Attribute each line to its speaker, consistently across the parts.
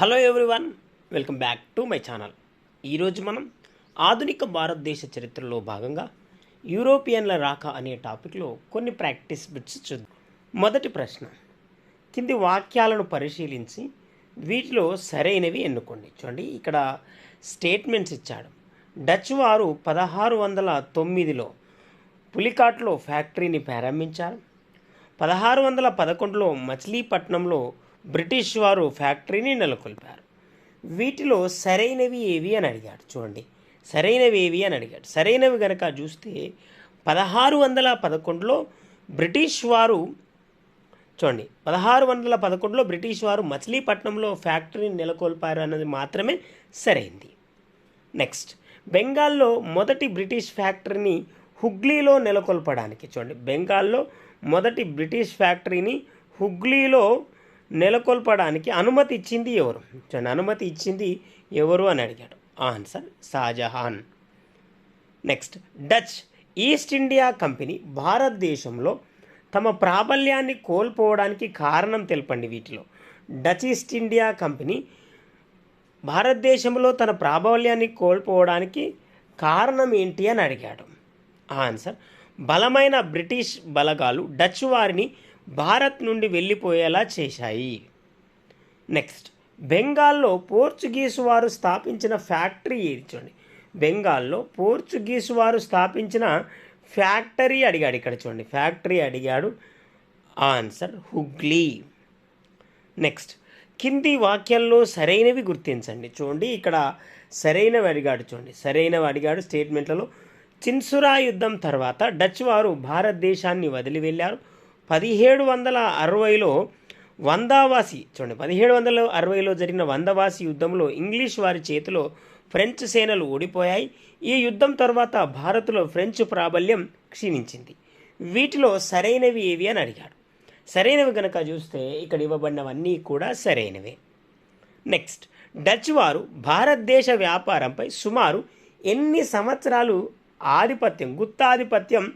Speaker 1: Hello everyone welcome back to my channel. ఈరోజు మనం ఆధునిక భారతదేశ చరిత్రలో భాగంగా యూరోపియన్ల రాక అనే టాపిక్లో కొన్ని ప్రాక్టీస్ బిట్స్ చూద్దాం. మొదటి ప్రశ్న కింది వాక్యాలను పరిశీలించి వీటిలో సరైనవి ఎన్నుకోండి. చూడండి ఇక్కడ స్టేట్మెంట్స్ ఇచ్చాడు. డచ్ వారు పదహారు వందల తొమ్మిదిలో పులికాట్లో ఫ్యాక్టరీని ప్రారంభించారు. పదహారు వందల పదకొండులో మచిలీపట్నంలో బ్రిటిష్ వారు ఫ్యాక్టరీని నెలకొల్పారు. వీటిలో సరైనవి ఏవి అని అడిగాడు. చూడండి. సరైనవి ఏవి అని అడిగాడు. సరైనవి గనక చూస్తే పదహారు వందల పదకొండులో బ్రిటిష్ వారు చూడండి. పదహారు వందల పదకొండులో బ్రిటిష్ వారు మచిలీపట్నంలో ఫ్యాక్టరీని నెలకొల్పారు అన్నది మాత్రమే సరైంది. నెక్స్ట్ బెంగాల్లో మొదటి బ్రిటిష్ ఫ్యాక్టరీని హుగ్లీలో నెలకొల్పడానికి చూడండి. బెంగాల్లో మొదటి బ్రిటిష్ ఫ్యాక్టరీని హుగ్లీలో నెలకొల్పడానికి అనుమతి ఇచ్చింది ఎవరు? చూడండి అనుమతి ఇచ్చింది ఎవరు అని అడిగాడు. Answer Shahjahan. Next Dutch East India company భారతదేశంలో తమ ప్రాబల్యాన్ని కోల్పోవడానికి కారణం తెలపండి వీటిలో. డచ్ ఈస్ట్ ఇండియా కంపెనీ భారతదేశంలో తన ప్రాబల్యాన్ని కోల్పోవడానికి కారణం ఏంటి అని అడిగాడు. ఆన్సర్ బలమైన బ్రిటిష్ బలగాలు డచ్ వారిని భారత్ నుండి వెళ్ళిపోయేలా చేశాయి. నెక్స్ట్ బెంగాల్లో పోర్చుగీసు వారు స్థాపించిన ఫ్యాక్టరీ ఏది చూడండి. బెంగాల్లో పోర్చుగీసు వారు స్థాపించిన ఫ్యాక్టరీ అడిగాడు ఇక్కడ చూడండి. ఫ్యాక్టరీ అడిగాడు. ఆన్సర్ హుగ్లీ. నెక్స్ట్ కింది వాక్యాల్లో సరైనవి గుర్తించండి. చూడండి ఇక్కడ సరైనవి అడిగాడు చూడండి. సరైనవి అడిగాడు స్టేట్మెంట్లలో చిన్సురా యుద్ధం తర్వాత డచ్ వారు భారతదేశాన్ని వదిలి వెళ్ళారు. పదిహేడు వందల అరవైలో వందావాసి చూడండి పదిహేడు వందల అరవైలో జరిగిన వందవాసి యుద్ధంలో ఇంగ్లీష్ వారి చేతిలో ఫ్రెంచ్ సేనలు ఓడిపోయాయి. ఈ యుద్ధం తర్వాత భారత్లో ఫ్రెంచ్ ప్రాబల్యం క్షీణించింది. వీటిలో సరైనవి ఏవి అని అడిగాడు. సరైనవి కనుక చూస్తే ఇక్కడ ఇవ్వబడినవన్నీ కూడా సరైనవే. నెక్స్ట్ డచ్ వారు భారతదేశ వ్యాపారంపై సుమారు ఎన్ని సంవత్సరాలు ఆధిపత్యం గుత్తాధిపత్యం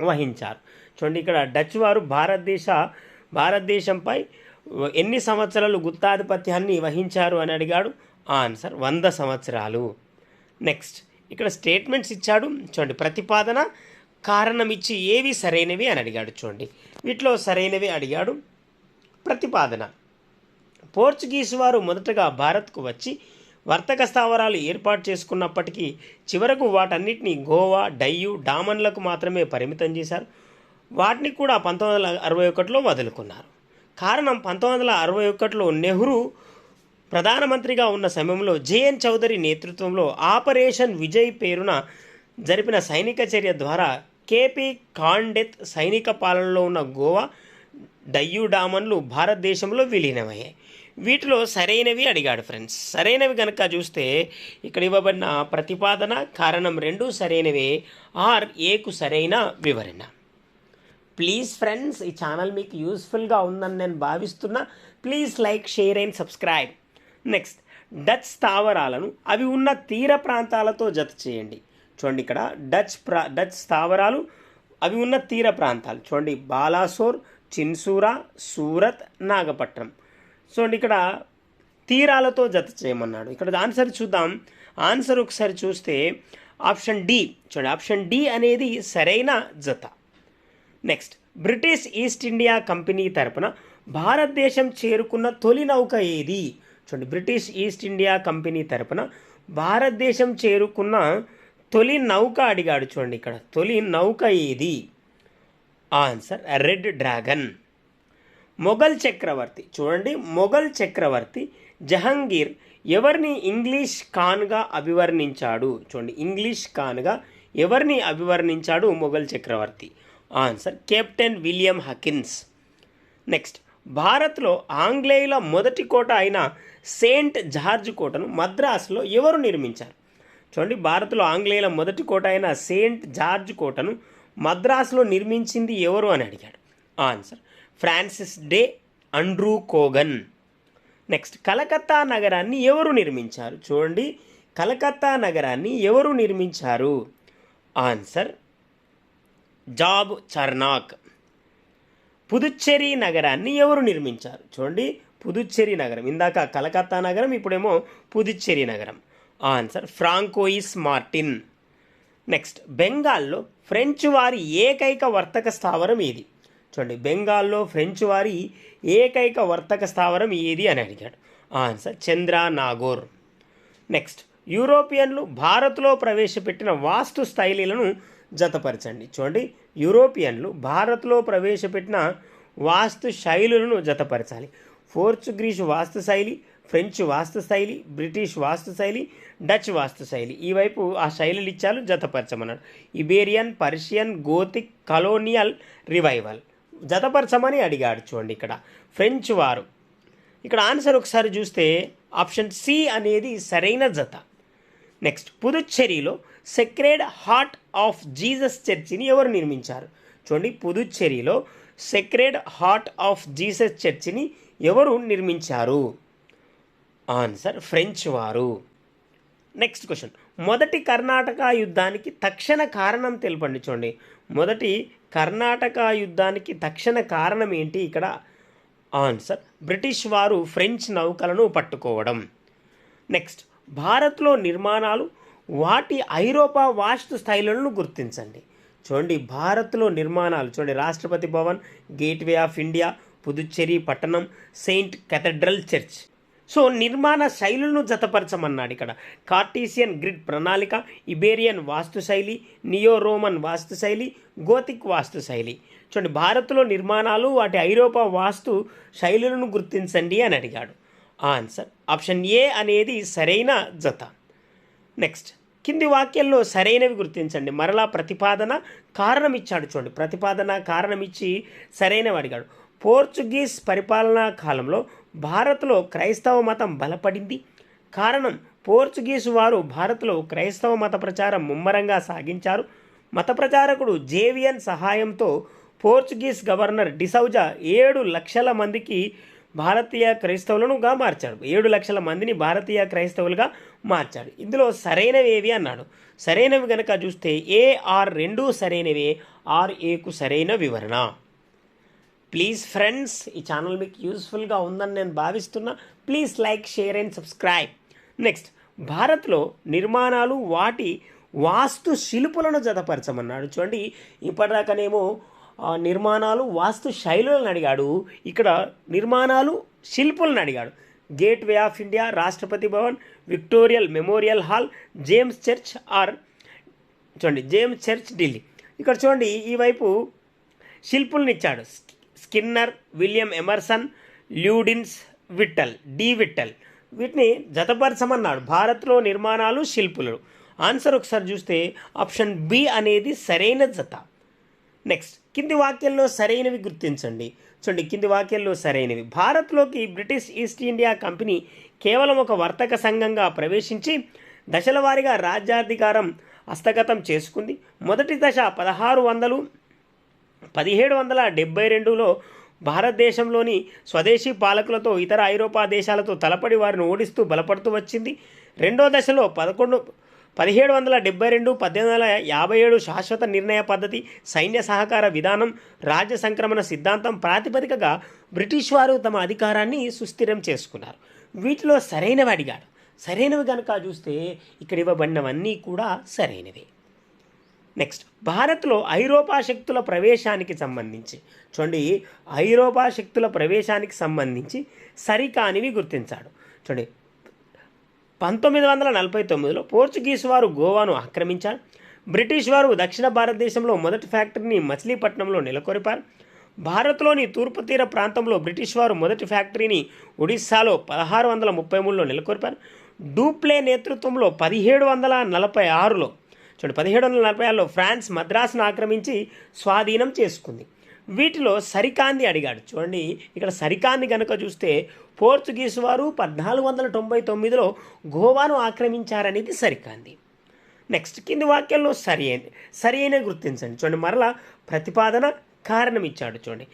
Speaker 1: వహించారు? చూడండి ఇక్కడ డచ్ వారు భారతదేశ భారతదేశంపై ఎన్ని సంవత్సరాలు గుత్తాధిపత్యాన్ని వహించారు అని అడిగాడు? ఆన్సర్ వంద సంవత్సరాలు. నెక్స్ట్ ఇక్కడ స్టేట్మెంట్స్ ఇచ్చాడు. చూడండి ప్రతిపాదన కారణం ఇచ్చి ఏవి సరైనవి అని అడిగాడు. చూడండి వీటిలో సరైనవి అడిగాడు. ప్రతిపాదన పోర్చుగీసు వారు మొదటగా భారత్కు వచ్చి వర్తక స్థావరాలు ఏర్పాటు చేసుకున్నప్పటికీ చివరకు వాటన్నిటిని గోవా డయ్యు డామన్లకు మాత్రమే పరిమితం చేశారు. వాటిని కూడా పంతొమ్మిది వందల అరవై ఒకటిలో వదులుకున్నారు. కారణం పంతొమ్మిది వందల అరవై ఒకటిలో నెహ్రూ ప్రధానమంత్రిగా ఉన్న సమయంలో జేఎన్ చౌదరి నేతృత్వంలో ఆపరేషన్ విజయ్ పేరున జరిపిన సైనిక చర్య ద్వారా కేపీ కాండెత్ సైనిక పాలనలో ఉన్న గోవా డయ్యూడామన్లు భారతదేశంలో విలీనమయ్యాయి. వీటిలో సరైనవి అడిగాడు ఫ్రెండ్స్. సరైనవి కనుక చూస్తే ఇక్కడ ఇవ్వబడిన ప్రతిపాదన కారణం రెండు సరైనవే. ఆర్ ఏకు సరైన వివరణ. ప్లీజ్ ఫ్రెండ్స్ ఈ ఛానల్ మీకు యూస్ఫుల్గా ఉందని నేను భావిస్తున్నా. Please like share and subscribe next Dutch స్థావరాలను అవి ఉన్న తీర ప్రాంతాలతో జత చేయండి. చూడండి ఇక్కడ డచ్ ప్రా డచ్ స్థావరాలు అవి ఉన్న తీర ప్రాంతాలు. చూడండి బాలాసోర్ చిన్సూరా సూరత్ నాగపట్నం. చూడండి ఇక్కడ తీరాలతో జత చేయమన్నాడు. ఇక్కడ ఆన్సర్ చూద్దాం. ఆన్సర్ ఒకసారి చూస్తే ఆప్షన్ డి చూడండి ఆప్షన్ డి అనేది సరైన జత. Next British East India company తరపున భారతదేశం చేరుకున్న తొలి నౌక ఏది? చూడండి బ్రిటిష్ ఈస్ట్ ఇండియా కంపెనీ తరపున భారతదేశం చేరుకున్న తొలి నౌక అడిగాడు చూడండి ఇక్కడ. తొలి నౌక ఏది? ఆన్సర్ రెడ్ డ్రాగన్ మొఘల్ చక్రవర్తి. చూడండి మొఘల్ చక్రవర్తి జహంగీర్ ఎవరిని ఇంగ్లీష్ ఖాన్గా అభివర్ణించాడు? చూడండి ఇంగ్లీష్ ఖాన్గా ఎవరిని అభివర్ణించాడు మొఘల్ చక్రవర్తి? Answer. Captain William Hawkins. Next భారత్లో ఆంగ్లేయుల మొదటి కోట అయిన సెయింట్ జార్జ్ కోటను మద్రాసులో ఎవరు నిర్మించారు? చూడండి భారత్లో ఆంగ్లేయుల మొదటి కోట అయిన సెయింట్ జార్జ్ కోటను మద్రాసులో నిర్మించింది ఎవరు అని అడిగాడు? Answer Francis Day Andrew Cogan. Next Calcutta నగరాన్ని ఎవరు నిర్మించారు? చూడండి కలకత్తా నగరాన్ని ఎవరు నిర్మించారు? Answer job చర్నాక్. పుదుచ్చేరి నగరాన్ని ఎవరు నిర్మించారు? చూడండి పుదుచ్చేరి నగరం. ఇందాక కలకత్తా నగరం ఇప్పుడేమో పుదుచ్చేరి నగరం. Answer Francois Martin. నెక్స్ట్ బెంగాల్లో ఫ్రెంచ్ వారి ఏకైక వర్తక స్థావరం ఏది? చూడండి బెంగాల్లో ఫ్రెంచ్ వారి ఏకైక వర్తక స్థావరం ఏది అని అడిగాడు. ఆన్సర్ చంద్ర నాగోర్. నెక్స్ట్ యూరోపియన్లు భారత్లో ప్రవేశపెట్టిన వాస్తు శైలిలను జతపరచండి. చూడండి యూరోపియన్లు భారత్లో ప్రవేశపెట్టిన వాస్తు శైలులను జతపరచాలి. పోర్చుగీస్ వాస్తు శైలి ఫ్రెంచ్ వాస్తు శైలి బ్రిటిష్ వాస్తు శైలి డచ్ వాస్తు శైలి. ఈ వైపు ఆ శైలులు ఇచ్చారు జతపరచమన్నాడు Iberian Persian Gothic colonial revival. జతపరచమని అడిగాడు చూడండి ఇక్కడ. ఫ్రెంచ్ వారు. ఇక్కడ ఆన్సర్ ఒకసారి చూస్తే ఆప్షన్ సి అనేది సరైన జత. నెక్స్ట్ పుదుచ్చేరిలో సెక్రెడ్ హార్ట్ ఆఫ్ జీసస్ చర్చిని ఎవరు నిర్మించారు? చూడండి పుదుచ్చేరిలో సెక్రెడ్ హార్ట్ ఆఫ్ జీసస్ చర్చిని ఎవరు నిర్మించారు? ఆన్సర్ ఫ్రెంచ్ వారు. నెక్స్ట్ క్వశ్చన్ మొదటి కర్ణాటక యుద్ధానికి తక్షణ కారణం తెలపండి చూడండి. మొదటి కర్ణాటక యుద్ధానికి తక్షణ కారణం ఏంటి? ఇక్కడ ఆన్సర్ బ్రిటిష్ వారు ఫ్రెంచ్ నౌకలను పట్టుకోవడం. నెక్స్ట్ భారత్లో నిర్మాణాలు వాటి ఐరోపా వాస్తు స్థైలులను గుర్తించండి. చూడండి భారత్లో నిర్మాణాలు. చూడండి Rashtrapati Bhavan gateway of India Puducherry పట్టణం సెయింట్ కెథడ్రల్ చర్చ్. సో నిర్మాణ శైలులను జతపరచమన్నాడు ఇక్కడ. కార్టీసియన్ గ్రిడ్ ప్రణాళిక ఇబేరియన్ వాస్తు శైలి నియో రోమన్ వాస్తు శైలి గోతిక్ వాస్తుశైలి చూడండి భారత్లో నిర్మాణాలు వాటి ఐరోపా వాస్తు శైలులను గుర్తించండి అని అడిగాడు. ఆన్సర్ ఆప్షన్ ఏ అనేది సరైన జత. నెక్స్ట్ కింది వాక్యంలో సరైనవి గుర్తించండి. మరలా ప్రతిపాదన కారణం ఇచ్చాడు చూడండి. ప్రతిపాదన కారణం ఇచ్చి సరైనవి అడిగాడు. పోర్చుగీస్ పరిపాలనా కాలంలో భారత్లో క్రైస్తవ మతం బలపడింది. కారణం పోర్చుగీసు వారు భారత్లో క్రైస్తవ మత ప్రచారం ముమ్మరంగా సాగించారు. మత ప్రచారకుడు జేవియన్ సహాయంతో పోర్చుగీస్ గవర్నర్ డిసౌజా ఏడు లక్షల మందికి భారతీయ క్రైస్తవులనుగా మార్చాడు ఏడు లక్షల మందిని భారతీయ క్రైస్తవులుగా మార్చాడు ఇందులో సరైనవి ఏవి అన్నాడు? సరైనవి గనక చూస్తే ఏ ఆర్ రెండు సరైనవే ఆర్ ఏకు సరైన వివరణ. ప్లీజ్ ఫ్రెండ్స్ ఈ ఛానల్ మీకు యూస్ఫుల్గా ఉందని నేను భావిస్తున్నా. Please like share and subscribe next భారత్లో నిర్మాణాలు వాటి వాస్తు శిల్పులను జతపరచమన్నాడు. చూడండి ఇప్పటిదాకానేమో నిర్మాణాలు వాస్తు శైలులను అడిగాడు. ఇక్కడ నిర్మాణాలు శిల్పులను అడిగాడు. Gate way of India Rashtrapati Bhavan Victoria memorial hall James church are చూడండి జేమ్స్ చర్చ్ ఢిల్లీ ఇక్కడ చూడండి ఈ వైపు శిల్పుల్ని ఇచ్చాడు. Skinner William Emerson Lutyens Vittal D Vittal వీటిని జతపరచమన్నాడు. భారత్లో నిర్మాణాలు శిల్పులు. ఆన్సర్ ఒకసారి చూస్తే ఆప్షన్ బి అనేది సరైన జత. నెక్స్ట్ కింది వాక్యంలో సరైనవి గుర్తించండి. చూడండి కింది వాక్యంలో సరైనవి. భారత్లోకి బ్రిటిష్ ఈస్ట్ ఇండియా కంపెనీ కేవలం ఒక వర్తక సంఘంగా ప్రవేశించి దశల వారీగా రాజ్యాధికారం హస్తగతం చేసుకుంది. మొదటి దశ పదహారు వందలు పదిహేడు వందల డెబ్బై రెండులో భారతదేశంలోని స్వదేశీ పాలకులతో ఇతర ఐరోపా దేశాలతో తలపడి వారిని ఓడిస్తూ బలపడుతూ వచ్చింది. రెండో దశలో పదకొండు పదిహేడు వందల డెబ్బై రెండు పద్దెనిమిది వందల యాభై ఏడు శాశ్వత నిర్ణయ పద్ధతి సైన్య సహకార విధానం రాజ్య సంక్రమణ సిద్ధాంతం ప్రాతిపదికగా బ్రిటిష్ వారు తమ అధికారాన్ని సుస్థిరం చేసుకున్నారు. వీటిలో సరైనవి అడిగాడు సరైనవి కనుక చూస్తే ఇక్కడ ఇవ్వబడినవన్నీ కూడా సరైనవే. నెక్స్ట్ భారత్లో ఐరోపా శక్తుల ప్రవేశానికి సంబంధించి. చూడండి ఐరోపా శక్తుల ప్రవేశానికి సంబంధించి సరికానివి గుర్తించాడు. చూడండి పంతొమ్మిది వందల నలభై తొమ్మిదిలో పోర్చుగీస్ వారు గోవాను ఆక్రమించారు. బ్రిటిష్ వారు దక్షిణ భారతదేశంలో మొదటి ఫ్యాక్టరీని మచిలీపట్నంలో నెలకొల్పారు. భారత్లోని తూర్పు తీర ప్రాంతంలో బ్రిటిష్ వారు మొదటి ఫ్యాక్టరీని ఒడిస్సాలో పదహారు వందల ముప్పై మూడులో నెలకొల్పారు. డూప్లే నేతృత్వంలో పదిహేడు వందల నలభై ఆరులో చూడండి పదిహేడు వందల నలభై ఆరులో ఫ్రాన్స్ మద్రాసును ఆక్రమించి స్వాధీనం చేసుకుంది. వీటిలో సరికాంది అడిగాడు. చూడండి ఇక్కడ సరికాంది కనుక చూస్తే పోర్చుగీసు వారు పద్నాలుగు వందల తొంభై తొమ్మిదిలో గోవాను ఆక్రమించారనేది సరికాంది. నెక్స్ట్ కింది వాక్యంలో సరి అయిన సరి అయిన గుర్తించండి. చూడండి మరలా ప్రతిపాదన కారణం ఇచ్చాడు చూడండి.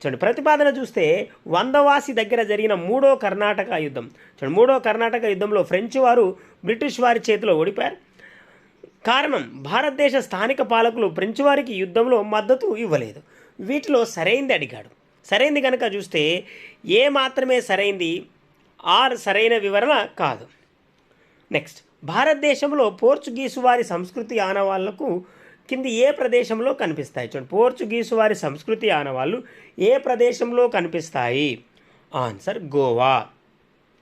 Speaker 1: చూడండి ప్రతిపాదన చూస్తే వందవాసి దగ్గర జరిగిన మూడో కర్ణాటక యుద్ధం. చూడండి మూడో కర్ణాటక యుద్ధంలో ఫ్రెంచ్ వారు బ్రిటిష్ వారి చేతిలో ఓడిపోయారు. కారణం భారతదేశ స్థానిక పాలకులు ఫ్రెంచ్ వారికి యుద్ధంలో మద్దతు ఇవ్వలేదు. వీటిలో సరైంది అడిగాడు. సరైంది కనుక చూస్తే ఏ మాత్రమే సరైంది ఆర్ సరైన వివరణ కాదు. నెక్స్ట్ భారతదేశంలో పోర్చుగీసు వారి సంస్కృతి ఆనవాళ్ళకు కింది ఏ ప్రదేశంలో కనిపిస్తాయి? చూడండి పోర్చుగీసు వారి సంస్కృతి ఆనవాళ్ళు ఏ ప్రదేశంలో కనిపిస్తాయి? ఆన్సర్ గోవా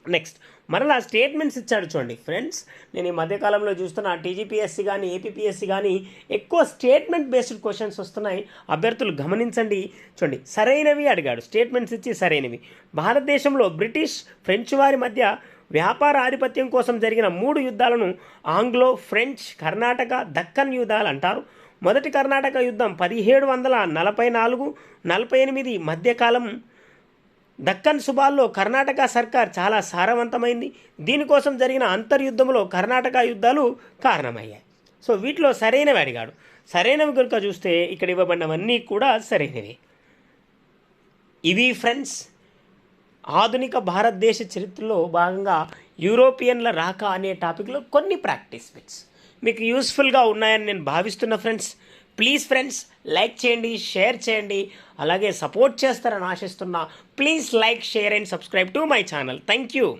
Speaker 1: నెక్స్ట్ మరలా స్టేట్మెంట్స్ ఇచ్చాడు చూడండి. ఫ్రెండ్స్ నేను ఈ మధ్యకాలంలో చూస్తున్న టీజీపీఎస్సీ కానీ ఏపీపీఎస్సీ కానీ ఎక్కువ స్టేట్మెంట్ బేస్డ్ క్వశ్చన్స్ వస్తున్నాయి. అభ్యర్థులు గమనించండి. చూడండి సరైనవి అడిగాడు. స్టేట్మెంట్స్ ఇచ్చి సరైనవి. భారతదేశంలో బ్రిటిష్ ఫ్రెంచ్ వారి మధ్య వ్యాపార ఆధిపత్యం కోసం జరిగిన మూడు యుద్ధాలను ఆంగ్లో ఫ్రెంచ్ కర్ణాటక దక్కన్ యుద్ధాలు అంటారు. మొదటి కర్ణాటక యుద్ధం పదిహేడు వందల నలభై నాలుగు నలభై ఎనిమిది మధ్యకాలం దక్కన్ సుబాల్లో కర్ణాటక సర్కార్ చాలా సారవంతమైంది. దీనికోసం జరిగిన అంతర్యుద్ధంలో కర్ణాటక యుద్ధాలు కారణమయ్యాయి. సో వీటిలో సరైనవి అడిగాడు సరైనవి కనుక చూస్తే ఇక్కడ ఇవ్వబడినవన్నీ కూడా సరైనవి. ఇవి ఫ్రెండ్స్ ఆధునిక భారతదేశ చరిత్రలో భాగంగా యూరోపియన్ల రాక అనే టాపిక్లో కొన్ని ప్రాక్టీస్ బిట్స్. మీకు యూస్ఫుల్గా ఉన్నాయని నేను భావిస్తున్న ఫ్రెండ్స్ ప్లీజ్ ఫ్రెండ్స్ లైక్ చేయండి షేర్ చేయండి. అలాగే సపోర్ట్ చేస్తారని ఆశిస్తున్నా please like share and subscribe to my channel thank you